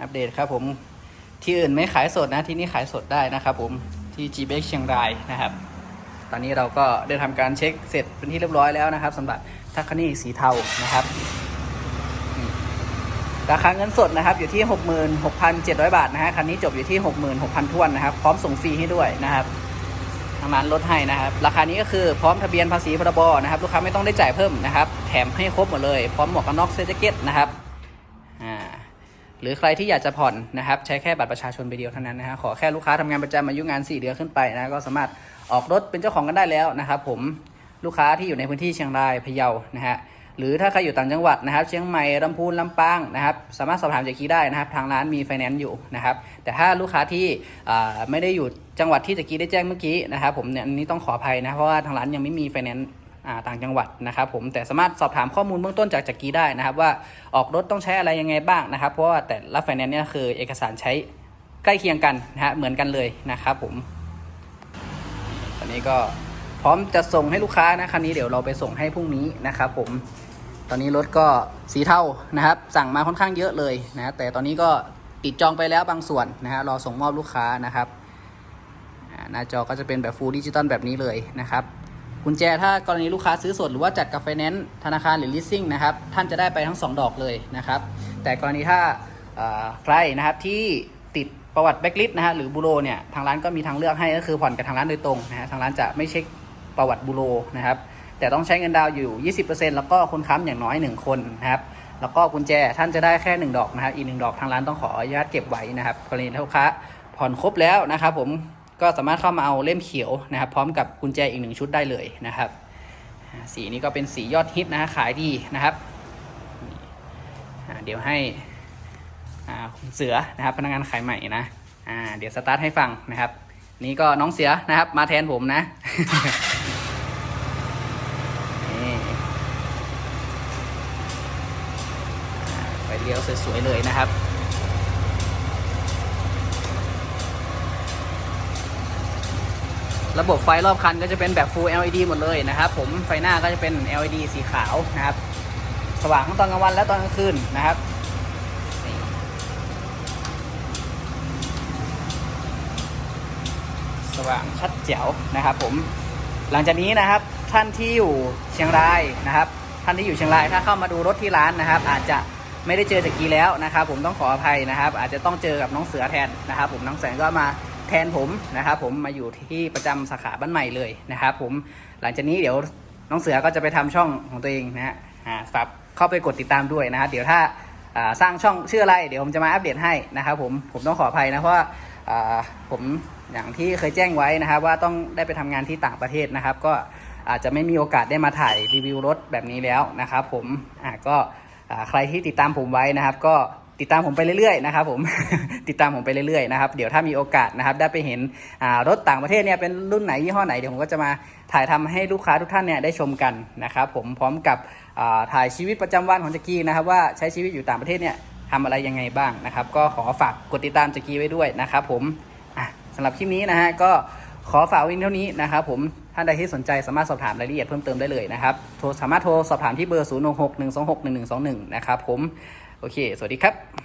อัปเดตครับผมที่อื่นไม่ขายสดนะที่นี่ขายสดได้นะครับผมที่ g b x เชียงรายนะครับ ตอนนี้เราก็ได้ทำการเช็คเสร็จเป็นที่เรียบร้อยแล้วนะครับสำหรับทักคานี่สีเทานะครับราคาเงินสดนะครับอยู่ที่ 66,700 บาทนะฮะคันนี้จบอยู่ที่ 66,000ทวนนะครับพร้อมส่งฟรีให้ด้วยนะครับทางร้านลดให้นะครับ ราคานี้ก็คือพร้อมทะเบียนภาษีพรบนะครับลูกค้าไม่ต้องได้จ่ายเพิ่มนะครับ แถมให้ครบหมดเลย พร้อมหมวกกันน็อกเซจเก็ตนะครับ หรือใครที่อยากจะผ่อนนะครับใช้แค่บัตรประชาชนใบเดียวเท่านั้นนะฮะขอแค่ลูกค้าทำงานประจำอายุงาน 4 เดือนขึ้นไปนะก็สามารถออกรถเป็นเจ้าของกันได้แล้วนะครับผมลูกค้าที่อยู่ในพื้นที่เชียงรายพะเยานะฮะหรือถ้าใครอยู่ต่างจังหวัดนะครับเชียงใหม่ลำพูนลำปางนะครับสามารถสอบถามจากกี้ได้นะครับ ทางร้านมีไฟแนนซ์อยู่นะครับแต่ถ้าลูกค้าที่ไม่ได้อยู่จังหวัดที่ตะกี้ได้แจ้งเมื่อกี้นะครับผมเนี่ยอันนี้ต้องขออภัยนะเพราะว่าทางร้านยังไม่มีไฟแนนซ์ ต่างจังหวัดนะครับผมแต่สามารถสอบถามข้อมูลเบื้องต้นจากจักรีได้นะครับว่าออกรถต้องใช้อะไรยังไงบ้างนะครับ เพราะว่าแต่ละไฟแนนซ์เนี่ยคือเอกสารใช้ใกล้เคียงกันนะฮะเหมือนกันเลยนะครับผม ตอนนี้ก็พร้อมจะส่งให้ลูกค้านะคันนี้เดี๋ยวเราไปส่งให้พรุ่งนี้นะครับผมตอนนี้รถก็สีเทานะครับ สั่งมาค่อนข้างเยอะเลยนะแต่ตอนนี้ก็ติดจองไปแล้วบางส่วนนะฮะรอส่งมอบลูกค้านะครับหน้าจอก็จะเป็นแบบฟูลดิจิตอลแบบนี้เลยนะครับ กุญแจถ้ากรณีลูกค้าซื้อสดหรือว่าจัดกับไฟแนนซ์ธนาคารหรือ leasing นะครับท่านจะได้ไปทั้ง 2 ดอกเลยนะครับ แต่กรณีถ้าใครนะครับที่ติดประวัติแบ็กลิสต์นะฮะหรือบูโรเนี่ยทางร้านก็มีทางเลือกให้ก็คือผ่อนกับทางร้านโดยตรงนะฮะทางร้านจะไม่เช็คประวัติบูโรนะครับแต่ต้องใช้เงินดาวน์อยู่ 20%แล้วก็คนค้ำอย่างน้อย 1 คนนะครับแล้วก็กุญแจท่านจะได้แค่ 1 ดอกนะครับอีกหนึ่งดอกทางร้านต้องขออนุญาตเก็บไว้นะครับกรณีลูกค้าผ่อนครบแล้วนะครับผม ก็สามารถเข้ามาเอาเล่มเขียวนะครับ พร้อมกับกุญแจอีกหนึ่งชุดได้เลยนะครับ สีนี้ก็เป็นสียอดฮิตนะฮะขายดีนะครับเดี๋ยวให้คุณเสือนะครับพนักงานขายใหม่นะเดี๋ยวสตาร์ทให้ฟังนะครับ นี่ก็น้องเสือนะครับ มาแทนผมนะไปเลี้ยวสวยๆเลยนะครับ ระบบไฟรอบคันก็จะเป็นแบบ Full LED หมดเลยนะครับ ผมไฟหน้าก็จะเป็น LED สีขาวนะครับ สว่างทั้งตอนกลางวันและตอนกลางคืนนะครับสว่างชัดแจ๋วนะครับผมหลังจากนี้นะครับท่านที่อยู่เชียงรายนะครับ ท่านที่อยู่เชียงรายถ้าเข้ามาดูรถที่ร้านนะครับ อาจจะไม่ได้เจอจากกีแล้วนะครับ ผมต้องขออภัยนะครับ อาจจะต้องเจอกับน้องเสือแทนนะครับ ผมน้องแสงก็มา แทนผมนะครับผมมาอยู่ที่ประจำสาขาบ้านใหม่เลยนะครับผมหลังจากนี้เดี๋ยวน้องเสือก็จะไปทำช่องของตัวเองนะฮะฝากเข้าไปกดติดตามด้วยนะเดี๋ยวถ้าสร้างช่องชื่ออะไร เดี๋ยวผมจะมาอัปเดตให้นะครับผมผมต้องขออภัยนะเพราะว่าผมอย่างที่เคยแจ้งไว้นะครับ ว่าต้องได้ไปทำงานที่ต่างประเทศนะครับ ก็อาจจะไม่มีโอกาสได้มาถ่ายรีวิวรถแบบนี้แล้วนะครับ ผมก็ใครที่ติดตามผมไว้นะครับ ก็ ติดตามผมไปเรื่อยๆนะครับผมติดตามผมไปเรื่อยๆนะครับเดี๋ยวถ้ามีโอกาสนะครับได้ไปเห็นรถต่างประเทศเนี่ยเป็นรุ่นไหนยี่ห้อไหนเดี๋ยวผมก็จะมาถ่ายทำให้ลูกค้าทุกท่านเนี่ยได้ชมกันนะครับผมพร้อมกับถ่ายชีวิตประจำวันของจักรีนะครับว่าใช้ชีวิตอยู่ต่างประเทศเนี่ยทำอะไรยังไงบ้างนะครับก็ขอฝากกดติดตามจักรีไว้ด้วยนะครับผมอะสำหรับคลิปนี้นะฮะก็ขอฝากไวินเท่านี้นะครับผมท่านใดที่สนใจสามารถสอบถามรายละเอียดเพิ่มเติมได้เลยนะครับโทรสามารถโทรสอบถามที่เบอร์ 0 6 1 2 6 1 1 2 1 นะครับผม โอเค สวัสดีครับ